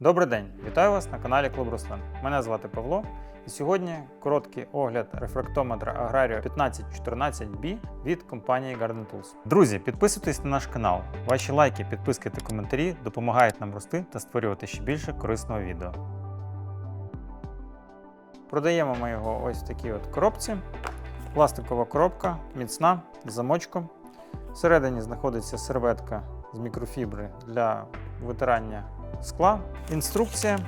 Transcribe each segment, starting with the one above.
Добрий день, вітаю вас на каналі Клуб Руслан. Мене звати Павло. І сьогодні короткий огляд рефрактометра Agrario 1514B від компанії Garden Tools. Друзі, підписуйтесь на наш канал. Ваші лайки, підписки та коментарі допомагають нам рости та створювати ще більше корисного відео. Продаємо ми його ось в такій от коробці. Пластикова коробка, міцна, з замочком. Всередині знаходиться серветка з мікрофібри для витирання скла. Інструкція.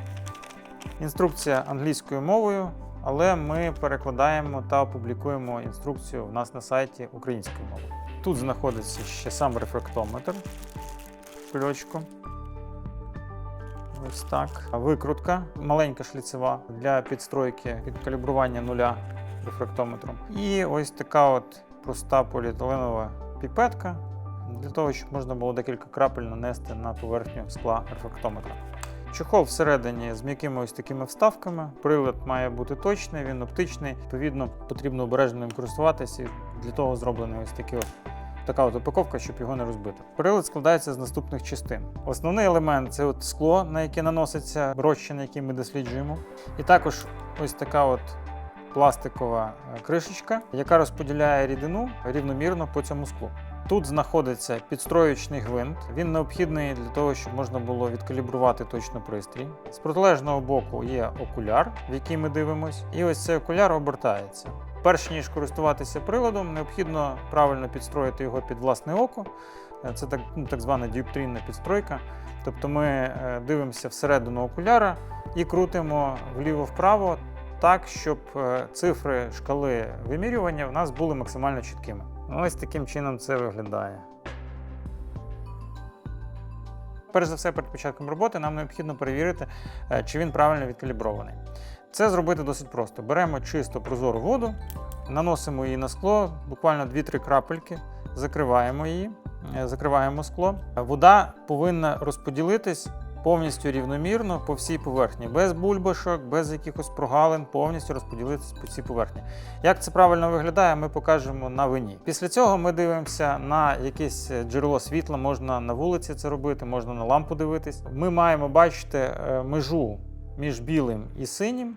Інструкція англійською мовою, але ми перекладаємо та опублікуємо інструкцію у нас на сайті українською мовою. Тут знаходиться ще сам рефрактометр. Кульочку. Ось так. Викрутка, маленька шліцева для підстройки під калібрування нуля рефрактометром. І ось така от проста поліетиленова піпетка для того, щоб можна було декілька крапель нанести на поверхню скла рефрактометра. Чохол всередині з м'якими ось такими вставками. Прилад має бути точний, він оптичний. Відповідно, потрібно обережно ним користуватися. Для того зроблений ось такий от така от упаковка, щоб його не розбити. Прилад складається з наступних частин. Основний елемент це от скло, на яке наноситься розчин, який ми досліджуємо. І також ось така от пластикова е, кришечка, яка розподіляє рідину рівномірно по цьому склу. Тут знаходиться підстроючний гвинт. Він необхідний для того, щоб можна було відкалібрувати точно пристрій. З протилежного боку є окуляр, в який ми дивимось, і ось цей окуляр обертається. Перш ніж користуватися приладом, необхідно правильно підстроїти його під власне око. Е, Це так, ну, так звана діоптрійна підстройка. Тобто ми е, дивимося всередину окуляра і крутимо вліво-вправо так, щоб е, цифри шкали вимірювання в нас були максимально чіткими. Ось таким чином це виглядає. Перш за все, перед початком роботи нам необхідно перевірити, е, чи він правильно відкалібрований. Це зробити досить просто. Беремо чисто прозору воду, наносимо її на скло, буквально 2-3 крапельки, закриваємо її, е, закриваємо скло. Вода повинна розподілитись повністю рівномірно по всій поверхні, без бульбашок, без якихось прогалин, повністю розподілитись по всій поверхні. Як це правильно виглядає, ми покажемо на вині. Після цього ми дивимося на якесь джерело світла, можна на вулиці це робити, можна на лампу дивитись. Ми маємо бачити е, межу між білим і синім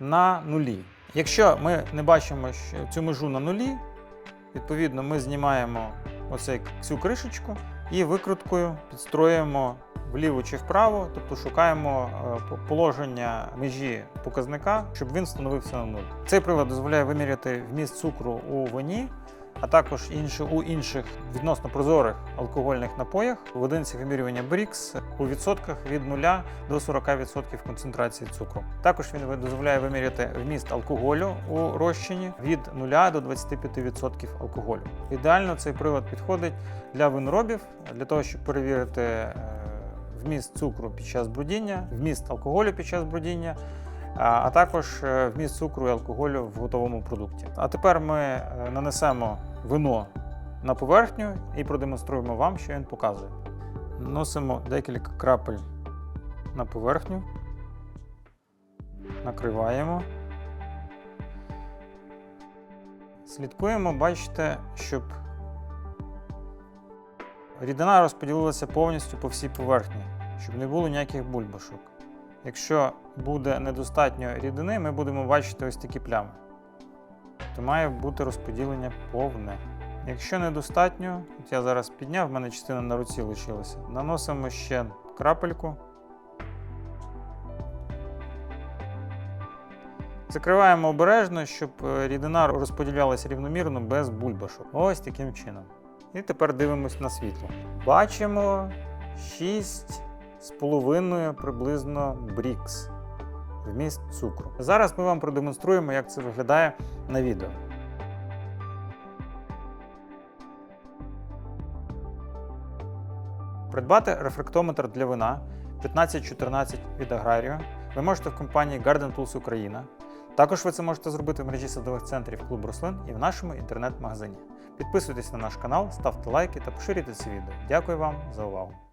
на нулі. Якщо ми не бачимо цю межу на нулі, відповідно ми знімаємо оцей, цю кришечку і викруткою підстроюємо вліво чи вправо, тобто шукаємо е, положення межі показника, щоб він встановився на нуль. Цей прилад дозволяє виміряти вміст цукру у вині, а також інші, у інших відносно прозорих алкогольних напоях. В одиниці вимірювання Брікс у відсотках від 0 до 40% концентрації цукру. Також він дозволяє виміряти вміст алкоголю у розчині від 0 до 25% алкоголю. Ідеально цей прилад підходить для виноробів, для того, щоб перевірити е, вміст цукру під час брудіння, вміст алкоголю під час брудіння, а також е, вміст цукру і алкоголю в готовому продукті. А тепер ми е, нанесемо вино на поверхню і продемонструємо вам, що він показує. Носимо декілька крапель на поверхню, накриваємо. Слідкуємо, бачите, щоб рідина розподілилася повністю по всій поверхні, щоб не було ніяких бульбашок. Якщо буде недостатньо рідини, ми будемо бачити ось такі плями. То має бути розподілення повне. Якщо недостатньо, от я зараз підняв, в мене частина на руці лишилася. Наносимо ще крапельку. Закриваємо обережно, щоб е, рідина розподілялася рівномірно без бульбашок. Ось таким чином. І тепер дивимось на світло. Бачимо 6 з половиною приблизно брікс вміст цукру. Зараз ми вам продемонструємо, як це виглядає на відео. Придбати рефрактометр для вина 1514 від Agrario ви можете в компанії Garden Tools Україна. Також ви це можете зробити в мережі садових центрів клуб рослин і в нашому інтернет-магазині. Підписуйтесь на наш канал, ставте лайки та поширюйте це відео. Дякую вам за увагу!